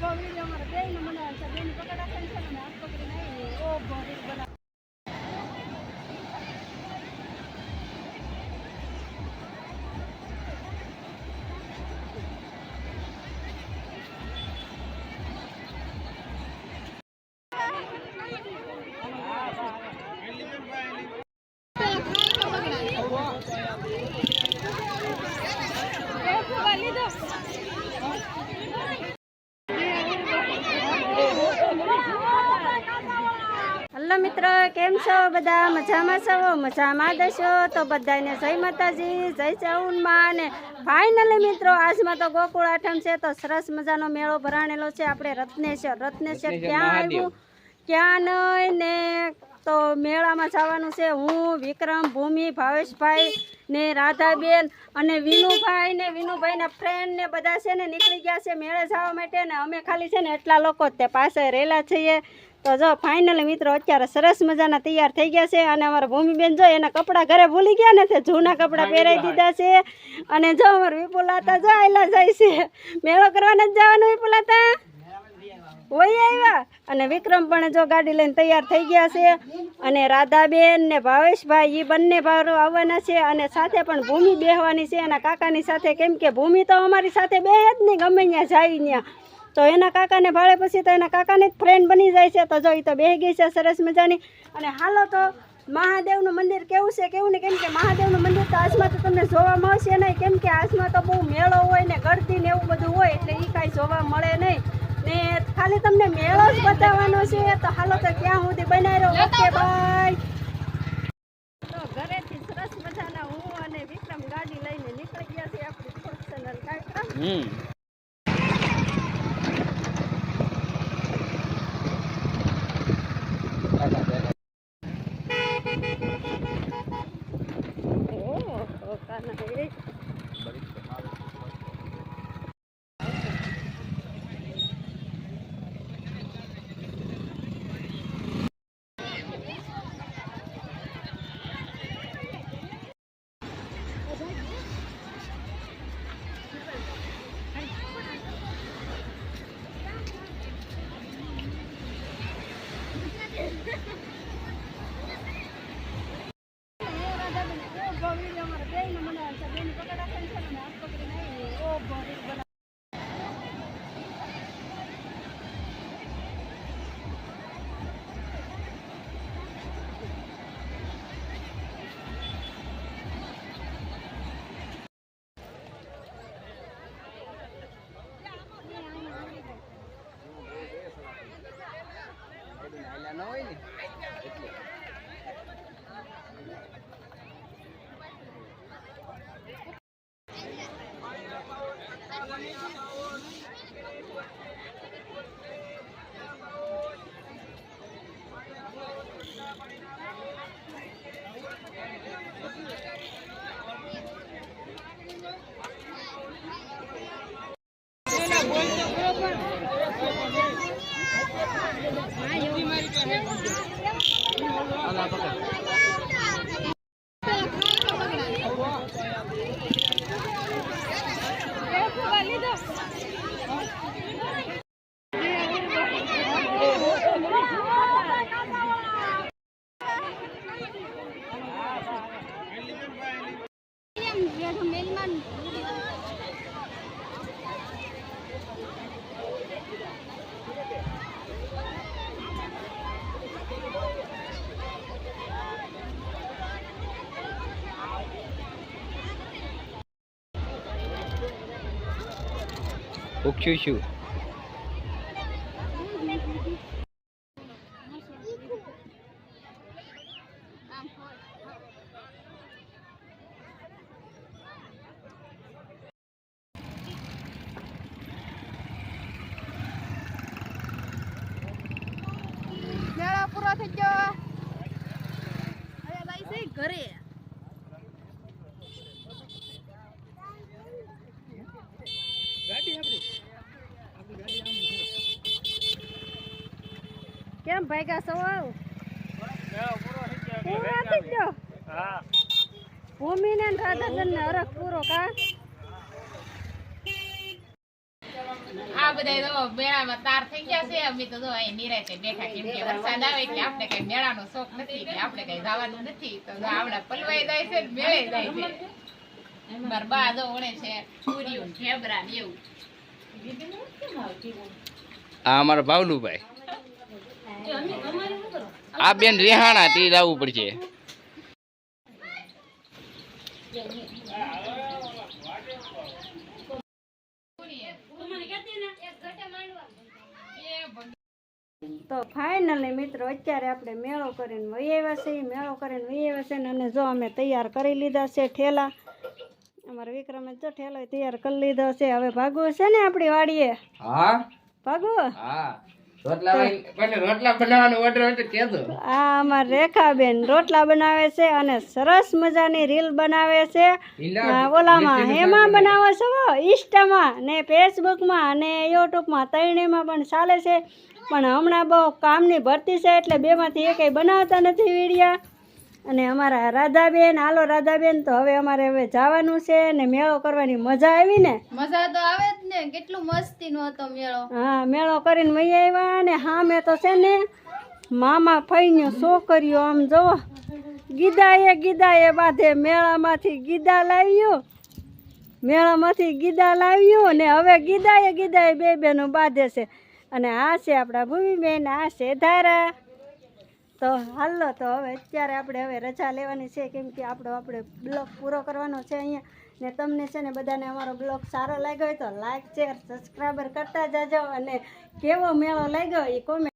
ઊભો વીડિયો અમારે બેયને બનાવે છે બેયને પકડ રાખવાની છે ને હાથ પકડીને આવી ઓ ભરી બનાવે હલો મિત્રો કેમ છો? બધા મજામાં છો? મજામાં દશો તો બધાને જય માતાજી જય ચાઉનમાં ને ફાઇનલી મિત્રો આજમાં તો ગોકુળ આઠમ છે તો સરસ મજાનો મેળો ભરાણેલો છે. આપણે રત્નેશ્વર રત્નેશ્વર ક્યાં આવ્યું? ક્યાં નહીં ને તો મેળામાં જવાનું છે. હું વિક્રમ ભૂમિ ભાવેશભાઈ ને રાધાબેન અને વિનુભાઈ ને વિનુભાઈના ફ્રેન્ડ ને બધા છે ને નીકળી ગયા છે મેળે જવા માટે ને અમે ખાલી છે ને એટલા લોકો જ તે પાસે રહેલા છીએ. તો જો ફાઇનલી મિત્રો અત્યારે સરસ મજાના તૈયાર થઈ ગયા છે અને અમારા ભૂમિબેન જો એના કપડાં ઘરે ભૂલી ગયા ને તે જૂના કપડાં પહેરાવી દીધા છે. અને જો અમારા વિપુલાતા જો આયલા જાય છે. મેળો કરવાના જ જવાનું વિપુલાતા વહી આવ્યા. અને વિક્રમ પણ જો ગાડી લઈને તૈયાર થઈ ગયા છે. અને રાધાબેન ને ભાવેશભાઈ એ બંને ભારો આવવાના છે અને સાથે પણ ભૂમિ બેહવાની છે. એના કાકાની સાથે કેમ કે ભૂમિ તો અમારી સાથે બે જ નહીં ગમે ત્યાં જાય ત્યાં. તો એના કાકાને ભાડે પછી તો એના કાકાને જ ફ્રેન્ડ બની જાય છે. તો જો એ તો બે ગઈ છે સરસ મજાની. અને હાલો તો મહાદેવનું મંદિર કેવું છે, કેવું ને કેમ કે મહાદેવનું મંદિર તો આજમાં તો તમને જોવા મળશે નહીં. કેમ કે આજમાં તો બહુ મેળો હોય ને ગળતી ને એવું બધું હોય, એટલે એ કાંઈ જોવા મળે નહીં. ને ખાલી તમને મેળો જ બતાવવાનો છે તો હાલો તો ક્યાં સુધી બનાવી રહ્યો ઓકે બાય તો ઘરેથી સરસ મજાના હું અને વિક્રમ ગાડી લઈને નીકળી ગયા છે આપણી પર્સનલ કાર્યક્રમ. ઉખ્યું છું. પૂરો થઈ ગયો. છે ઘરે કેમ ભાગ્યા સૌ આવ. પૂરો થઈ ગયો ભૂમિને રાધાજન ને હરખ પૂરો કા? આ બધા જો મેળામાં તાર થઈ ગયા છે. અમે તો જો અહીં નિરાંતે બેઠા કેમ કે વરસાદ આવે એટલે આપણે કઈ મેળાનો શોખ નથી આપણે કઈ જવાનું નથી. તો આવડા પલવાઈ જાય છે ને મેળે જાય છે. મારા બા જો છે પૂરીઓ ને ઢેબરા ને એવું. આ અમારા ભાવલુભાઈ. આ બેન રેહાણા તે જવું પડશે. તો ફાઇનલી મિત્રો અત્યારે આપણે મેળો કરીને વહી આવ્યા છીએ. મેળો કરીને વહી આવ્યા છે ને અને જો અમે તૈયાર કરી લીધા છે ઠેલા. અમારા વિક્રમે જો ઠેલો તૈયાર કરી લીધો છે. હવે ભાગવું છે ને આપણી વાડીએ? હા. ભાગવું? હા. રેખાબેન રોટલા બનાવે છે અને સરસ મજાની રીલ બનાવે છે. ઓલામાં હેમાં બનાવે છે ઇન્સ્ટામાં ને ફેસબુકમાં અને યુટ્યુબમાં ત્રણેયમાં પણ ચાલે છે. પણ હમણાં બહુ કામની ભરતી છે એટલે બેમાંથી એકેય બનાવતા નથી વિડીયા. અને અમારા રાધાબેન હાલો રાધાબેન તો હવે અમારે હવે જવાનું છે ને મેળો કરવાની મજા આવી ને? મજા તો આવે જ ને કેટલું મસ્તી નો હતો મેળો. હા મેળો કરીને વહી આવ્યા ને મેં તો છે ને મામા ફઈની છોકરીઓ આમ જોવો ગીદાએ ગીદાએ બાંધે મેળામાંથી ગીદા લાવ્યું મેળામાંથી ગીદા લાવ્યું ને હવે ગીદાએ ગીદાએ બે બેનું બાંધે છે. અને આ છે આપણા ભૂમિબેન આ છે ધારા. તો હાલો, તો હવે અત્યારે આપણે હવે રજા લેવાની છે, કેમ કે આપણો આપણે બ્લોગ પૂરો કરવાનો છે અહીંયા. ને તમને છે ને બધાને અમારો બ્લોગ સારો લાગ્યો હોય તો લાઇક શેર, સબસ્ક્રાઈબર કરતા જાજો અને કેવો મેળો લાગ્યો એ કોમેન્ટ